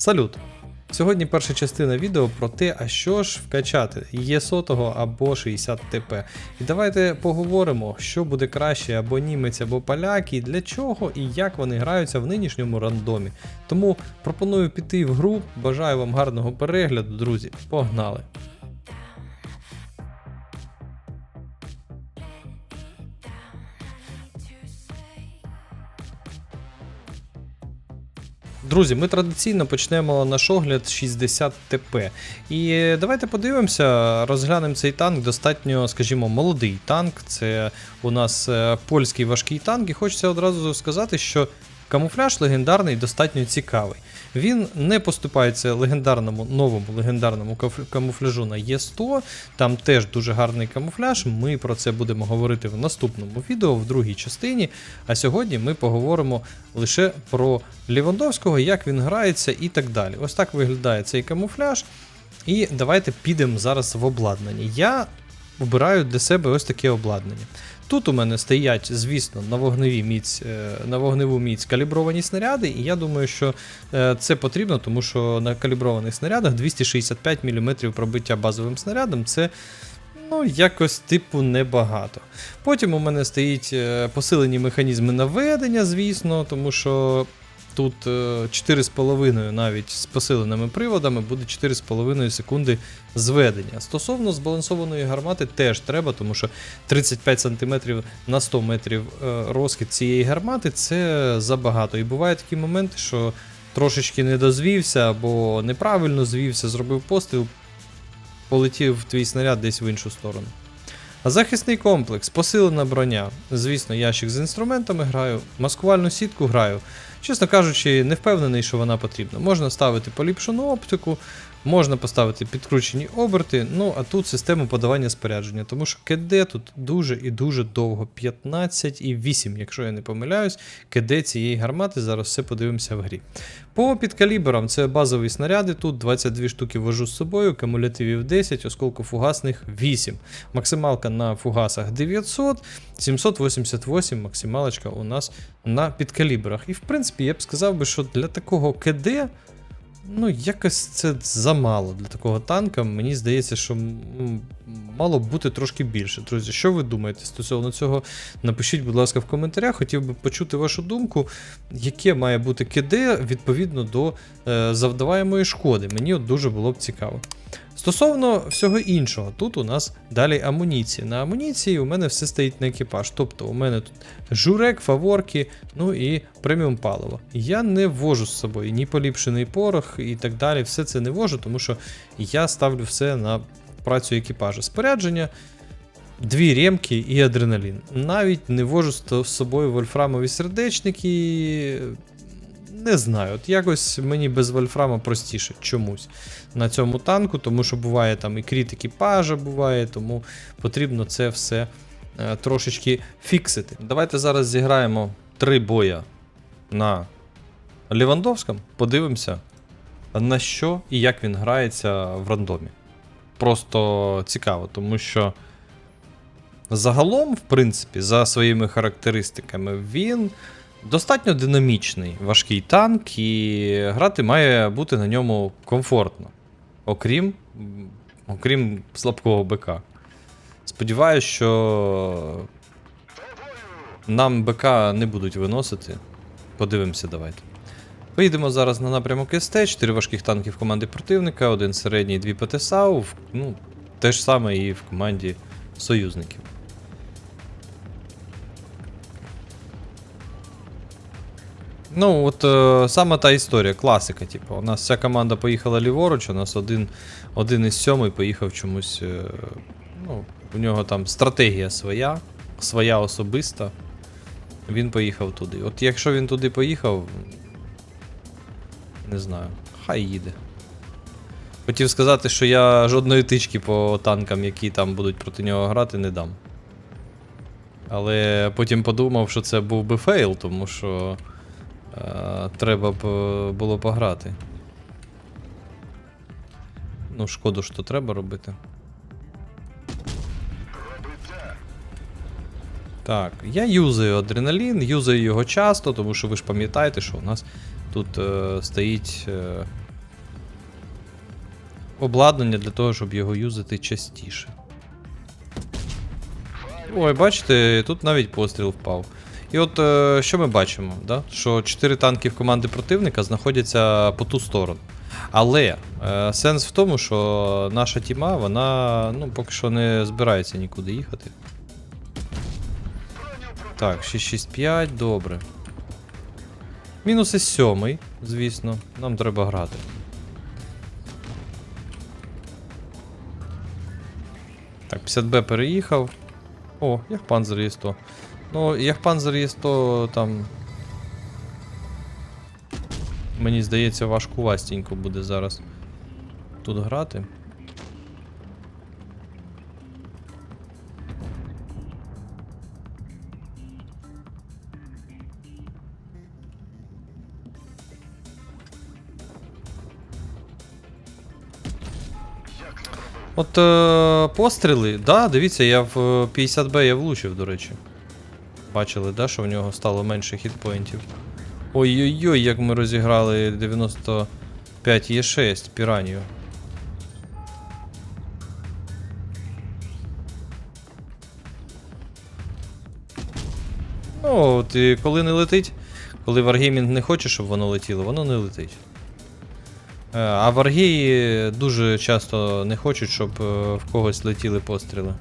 Салют! Сьогодні перша частина відео про те, а що ж вкачати є сотого або 60 ТП. І давайте поговоримо, що буде краще або німець, або поляк, і для чого і як вони граються в нинішньому рандомі. Тому пропоную піти в гру. Бажаю вам гарного перегляду, друзі. Погнали! Друзі, ми традиційно почнемо наш огляд 60 ТП. І давайте подивимося, розглянемо цей танк. Достатньо, скажімо, молодий танк. Це у нас е, польський важкий танк. І хочеться одразу сказати, що камуфляж легендарний достатньо цікавий. Він не поступається легендарному новому легендарному камуфляжу на Є100. Там теж дуже гарний камуфляж. Ми про це будемо говорити в наступному відео, в другій частині. А сьогодні ми поговоримо лише про Лівандовського, як він грається і так далі. Ось так виглядає цей камуфляж. І давайте підемо зараз в обладнання. Я обираю для себе ось таке обладнання. Тут у мене стоять, звісно, на вогневі міць, е, на вогневу міць калібровані снаряди, і я думаю, що е, це потрібно, тому що на каліброваних снарядах 265 мм пробиття базовим снарядом це ну, якось типу небагато. Потім у мене стоїть е, посилені механізми наведення, звісно, тому що тут е, 4,5 навіть з посиленими приводами буде 4,5 секунди зведення. Стосовно збалансованої гармати теж треба, тому що 35 см на 100 метрів е, розхід цієї гармати це забагато. І бувають такі моменти, що трошечки не дозвівся або неправильно звівся, зробив постріл, полетів твій снаряд десь в іншу сторону. А захисний комплекс, посилена броня. Звісно, ящик з інструментами граю, маскувальну сітку граю. Чесно кажучи, не впевнений, що вона потрібна. Можна ставити поліпшену оптику, можна поставити підкручені оберти, ну а тут систему подавання спорядження, тому що КД тут дуже і дуже довго. 15 і 8, якщо я не помиляюсь, КД цієї гармати. Зараз все подивимося в грі. По підкаліберам це базові снаряди. Тут 22 штуки вожу з собою, кумулятивів 10, осколкофугасних 8. Максималка на фугасах 900, 788 максималочка у нас на підкалібрах. І в принципі, я б сказав би, що для такого КД. Ну, якось це замало для такого танка. Мені здається, що мало б бути трошки більше. Друзі, що ви думаєте стосовно цього? Напишіть, будь ласка, в коментарях. Хотів би почути вашу думку, яке має бути КД відповідно до е, завдаваємої шкоди. Мені от дуже було б цікаво. Стосовно всього іншого, тут у нас далі амуніція. На амуніції у мене все стоїть на екіпаж. Тобто у мене тут журек, фаворки, ну і преміум паливо. Я не вожу з собою ні поліпшений порох і так далі. Все це не вожу, тому що я ставлю все на працю екіпажа. Спорядження, дві ремки і адреналін. Навіть не вожу з собою вольфрамові сердечники. Не знаю, от якось мені без вольфрама простіше чомусь на цьому танку, тому що буває там і кріт екіпажа буває, тому потрібно це все е, трошечки фіксити. Давайте зараз зіграємо три боя на Лівандовському, подивимося, на що і як він грається в рандомі. Просто цікаво, тому що загалом, в принципі, за своїми характеристиками, він достатньо динамічний, важкий танк, і грати має бути на ньому комфортно. Окрім, окрім слабкого БК. Сподіваюсь, що нам БК не будуть виносити. Подивимося, давайте. Поїдемо зараз на напрямок СТ, 4 важких танків команди противника, один середній, дві ПТСАУ. Ну, те ж саме і в команді союзників. Ну, от е, саме та історія, класика. Типу, у нас вся команда поїхала ліворуч, у нас один, один із сьомий поїхав чомусь. Е, ну, у нього там стратегія своя, своя особиста. Він поїхав туди. От якщо він туди поїхав, не знаю, хай їде. Хотів сказати, що я жодної тички по танкам, які там будуть проти нього грати, не дам. Але потім подумав, що це був би фейл, тому що треба б е, було пограти. Ну, шкоду, що треба робити. Так, я юзаю адреналін, юзаю його часто, тому що ви ж пам'ятаєте, що у нас тут е, стоїть е, обладнання для того, щоб його юзати частіше. Ой, бачите, тут навіть постріл впав. І от е, що ми бачимо? Да? Що 4 танки в команди противника знаходяться по ту сторону. Але е, сенс в тому, що наша тіма, вона ну, поки що не збирається нікуди їхати. Так, 665, добре. Мінус із сьомий, звісно. Нам треба грати. Так, 50Б переїхав. О, Яхпанзер є 100. Ну, Яхпанзер є 100 там. Мені здається, важкувастенько буде зараз тут грати. От е, постріли, да, дивіться, я в е, 50Б я влучив, до речі. Бачили, да, що в нього стало менше хітпоінтів. Ой-ой-ой, як ми розіграли 95 Е6 піранію. Ну, от і коли не летить, коли Wargaming не хоче, щоб воно летіло, воно не летить. Е, А варгії дуже часто не хочуть, щоб е, в когось летіли постріли.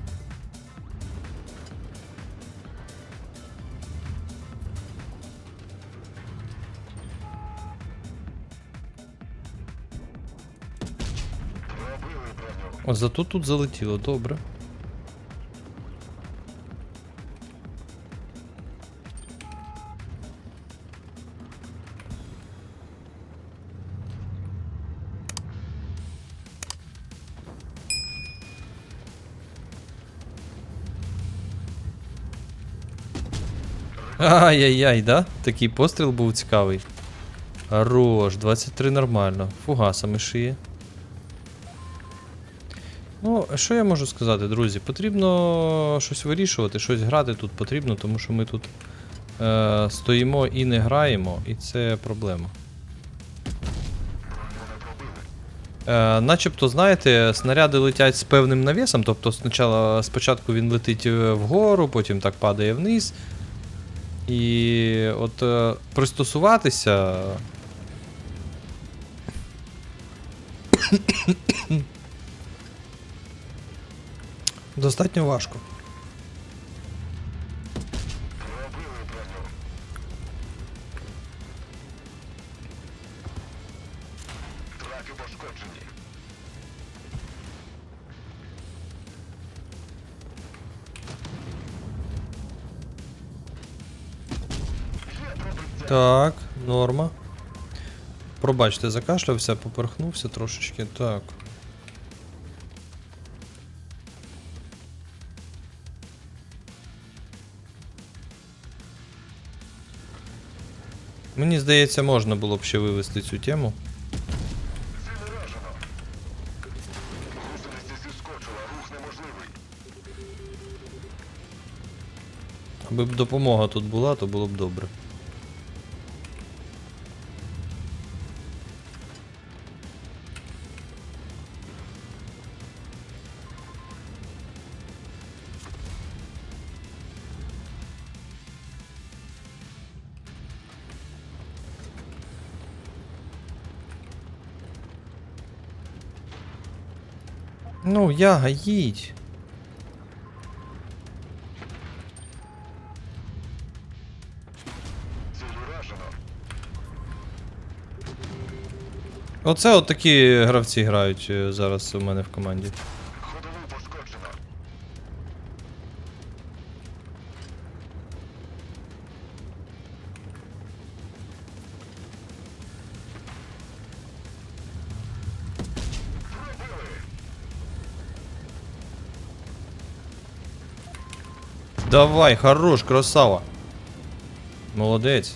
От зато тут залетіло, добре. Ай-яй-яй, да? Такий постріл був цікавий. Хорош, 23 нормально. Фугасами шиє. Ну, що я можу сказати, друзі? Потрібно щось вирішувати, щось грати тут потрібно, тому що ми тут е, стоїмо і не граємо, і це проблема. Е, начебто, знаєте, снаряди летять з певним навісом, тобто спочатку, спочатку він летить е, вгору, потім так падає вниз. І от е, пристосуватися. Достатньо важко. Так, норма. Пробачте, закашлявся, поперхнувся трошечки. Так. Мені здається, можна було б ще вивести цю тему. Аби б допомога тут була, то було б добре. Ну, яга, їдь. Оце от такі гравці грають е, зараз у мене в команді. Давай, хорош, красава. Молодець.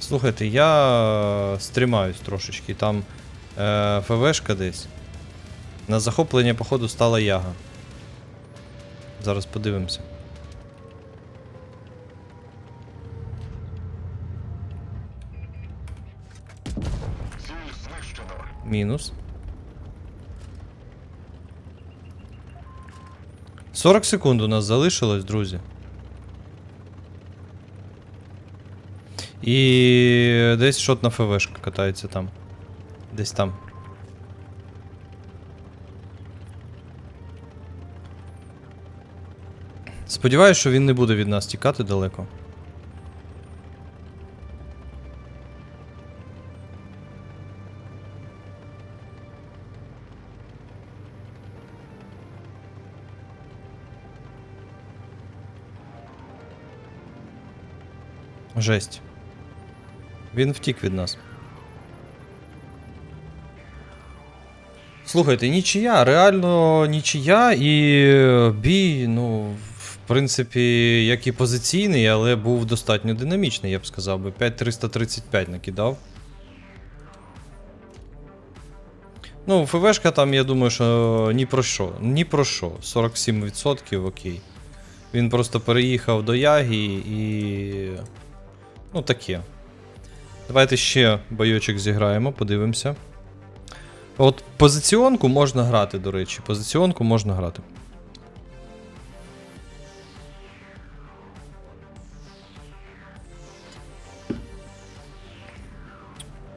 Слухайте, я стрімаюсь трошечки. Там е, ФВшка десь. На захоплення, походу, стала яга. Зараз подивимося. Мінус. 40 секунд у нас залишилось, друзі. І десь шот на ФВшка катається там. Десь там. Сподіваюсь, що він не буде від нас тікати далеко. Жесть. Він втік від нас. Слухайте, нічия, реально нічия і е, бій, ну, в принципі, як і позиційний, але був достатньо динамічний, я б сказав би. 5335 накидав. Ну, ФВшка там, я думаю, що ні про що. Ні про що. 47% окей. Він просто переїхав до Ягі і. Ну, таке. Давайте ще бойочок зіграємо, подивимося. От позиціонку можна грати, до речі. Позиціонку можна грати.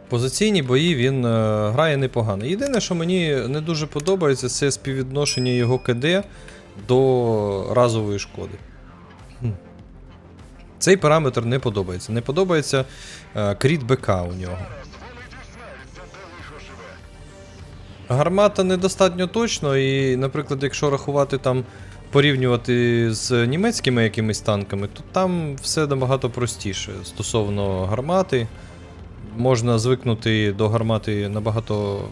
Позиційні бої він е, грає непогано. Єдине, що мені не дуже подобається, це співвідношення його КД до разової шкоди. Цей параметр не подобається. Не подобається е, кріт БК у нього. Гармата недостатньо точно, і, наприклад, якщо рахувати там, порівнювати з німецькими якимись танками, то там все набагато простіше. Стосовно гармати, можна звикнути до гармати набагато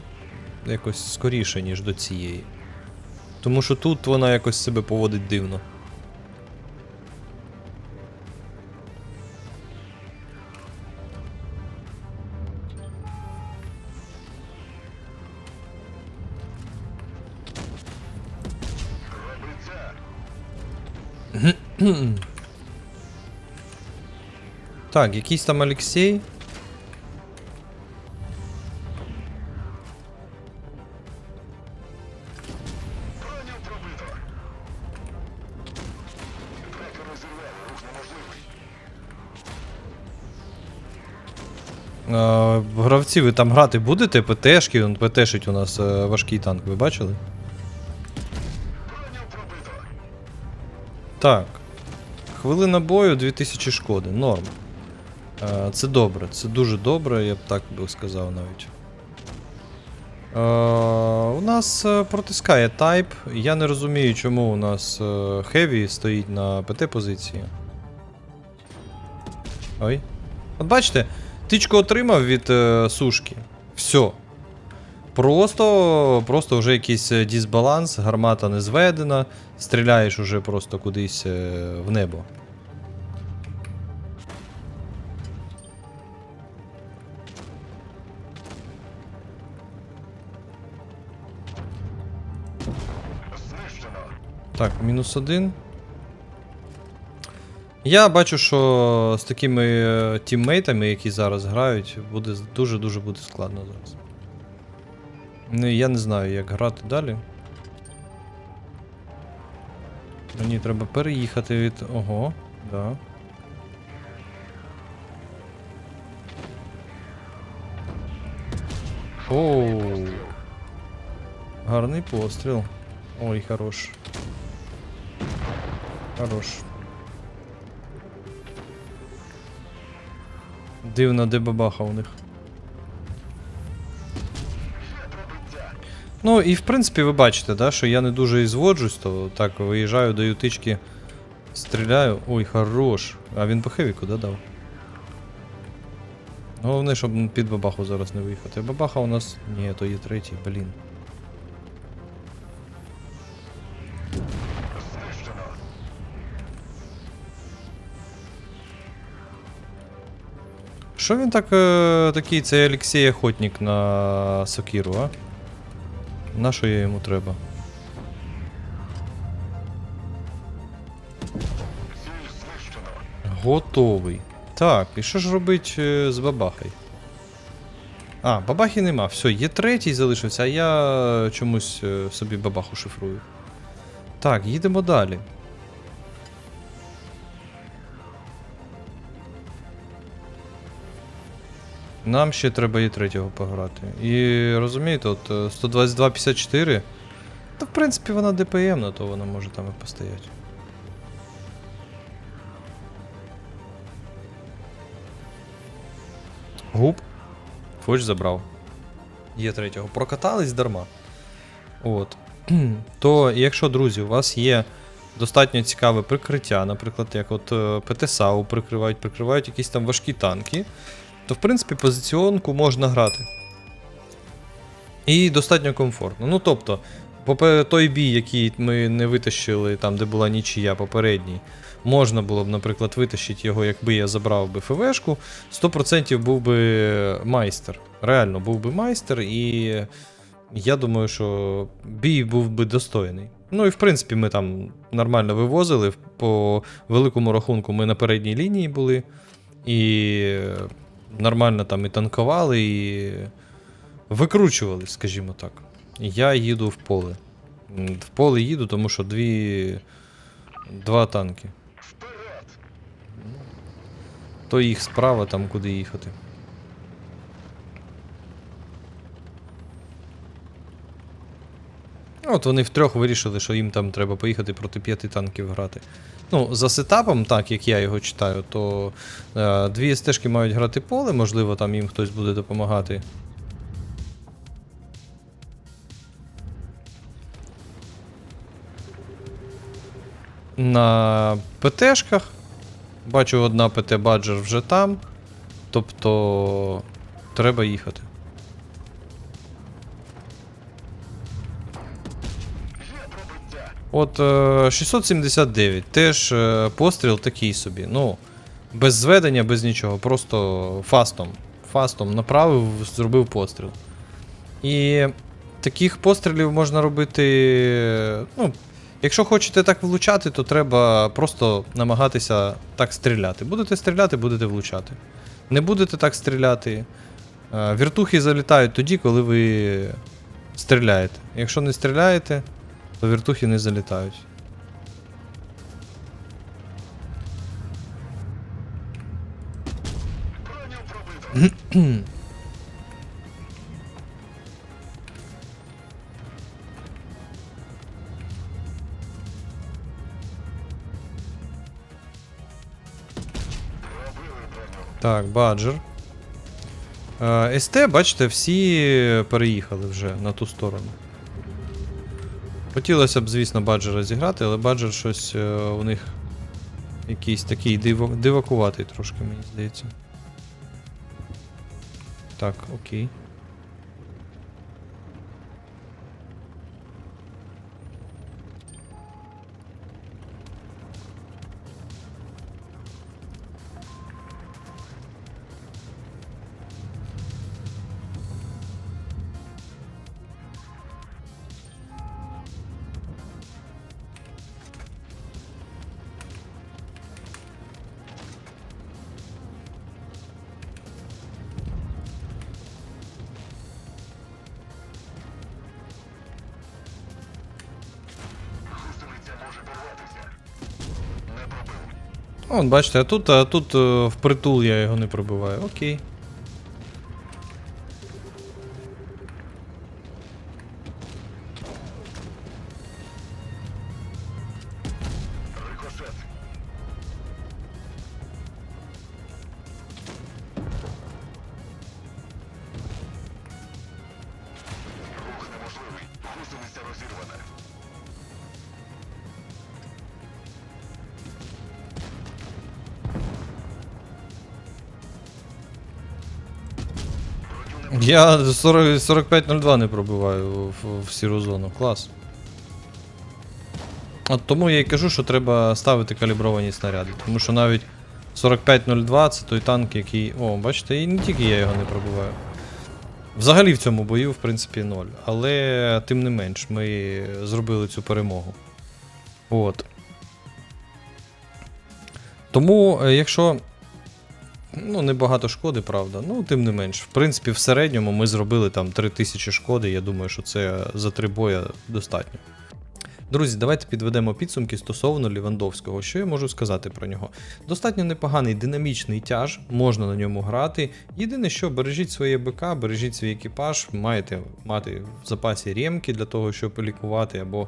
якось скоріше, ніж до цієї. Тому що тут вона якось себе поводить дивно. Так, якийсь там Алексей. Е, гравці, ви там грати будете? ПТшки, ПТшить у нас е, важкий танк, ви бачили? Так. Хвилина бою 2000 шкоди. Норм. Е, Це добре, це дуже добре, я б так би сказав навіть. Е, у нас е, протискає тайп. Я не розумію, чому у нас Хеві стоїть на ПТ позиції. Ой. От бачите, тичку отримав від сушки. Все. Просто, просто вже якийсь е, дисбаланс, гармата не зведена, стріляєш уже просто кудись е, в небо. Так, мінус один. Я бачу, що з такими е, тіммейтами, які зараз грають, буде дуже-дуже буде складно зараз. Ну, я не знаю, як грати далі. Мені треба переїхати від. Ого, да. Оу. Гарний постріл. Ой, хорош. Хорош. Дивно, де бабаха у них. Ну і в принципі ви бачите, да, що я не дуже і зводжусь, то так виїжджаю, даю тички, стріляю. Ой, хорош. А він по хевіку, да, дав? Головне, щоб під бабаху зараз не виїхати. Бабаха у нас. Ні, то є третій, блін. Що він так, е, такий, цей Олексій Охотник на Сокіру, а? На що я йому треба? Готовий. Так, і що ж робить е, з бабахой? А, бабахи нема. Все, є третій залишився, а я чомусь е, собі бабаху шифрую. Так, їдемо далі. Нам ще треба і третього пограти. І розумієте, от е, 122.54. Та в принципі вона ДПМна, то вона може там і постояти. Губ. Фоч забрав. Є третього. Прокатались дарма. От. То, якщо, друзі, у вас є достатньо цікаве прикриття, наприклад, як от е, ПТСАУ прикривають, прикривають якісь там важкі танки, то в принципі позиціонку можна грати. І достатньо комфортно. Ну тобто, попе- той бій, який ми не витащили, там, де була нічия попередній, можна було б, наприклад, витащити його, якби я забрав би ФВшку, 100% був би майстер. Реально був би майстер, і я думаю, що бій був би достойний. Ну і в принципі ми там нормально вивозили. По великому рахунку ми на передній лінії були. І нормально там і танкували, і викручували, скажімо так. Я їду в поле. В поле їду, тому що дві. Два танки. То їх справа, там куди їхати. От вони втрьох вирішили, що їм там треба поїхати проти п'яти танків грати. Ну, за сетапом, так як я його читаю, то е, дві стежки мають грати поле, можливо, там їм хтось буде допомагати. На ПТшках. Бачу, одна ПТ Баджер вже там. Тобто треба їхати. От е, 679. Теж е, постріл такий собі. Ну, без зведення, без нічого. Просто фастом. Фастом направив, зробив постріл. І таких пострілів можна робити. Ну, якщо хочете так влучати, то треба просто намагатися так стріляти. Будете стріляти, будете влучати. Не будете так стріляти. е, Віртухи залітають тоді, коли ви стріляєте. Якщо не стріляєте, то віртухи не залітають. Так, баджер. Е, СТ, бачите, всі переїхали вже на ту сторону. Хотілося б, звісно, баджера зіграти, але баджер щось е, у них якийсь такий дивакуватий трошки, мені здається. Так, окей. От, бачите, а тут, а тут е, впритул я його не пробиваю. Окей. Я 45.02 не пробиваю в, в сіру зону. Клас. От тому я і кажу, що треба ставити калібровані снаряди. Тому що навіть 45.02 це той танк, який. О, бачите, і не тільки я його не пробиваю. Взагалі в цьому бою, в принципі, ноль. Але тим не менш, ми зробили цю перемогу. От. Тому, е, якщо Ну, небагато шкоди, правда. Ну, тим не менш. В принципі, в середньому ми зробили там 3000 шкоди. Я думаю, що це за три боя достатньо. Друзі, давайте підведемо підсумки стосовно Лівандовського. Що я можу сказати про нього? Достатньо непоганий динамічний тяж, можна на ньому грати. Єдине, що бережіть своє БК, бережіть свій екіпаж, маєте мати в запасі ремки для того, щоб лікувати або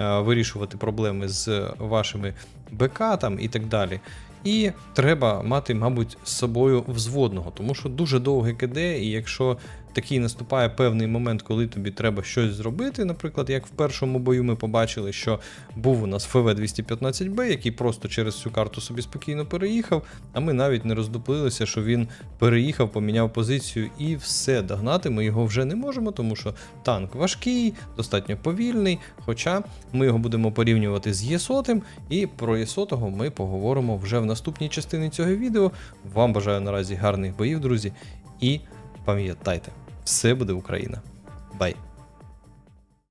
е, вирішувати проблеми з вашими БК там і так далі. І треба мати, мабуть, з собою взводного, тому що дуже довге КД, і якщо такий наступає певний момент, коли тобі треба щось зробити, наприклад, як в першому бою ми побачили, що був у нас ФВ-215Б, який просто через всю карту собі спокійно переїхав, а ми навіть не роздуплилися, що він переїхав, поміняв позицію і все, догнати ми його вже не можемо, тому що танк важкий, достатньо повільний, хоча ми його будемо порівнювати з Єсотим, і про Єсотого ми поговоримо вже в наступній частині цього відео. Вам бажаю наразі гарних боїв, друзі, і пам'ятайте, все буде Україна. Бай!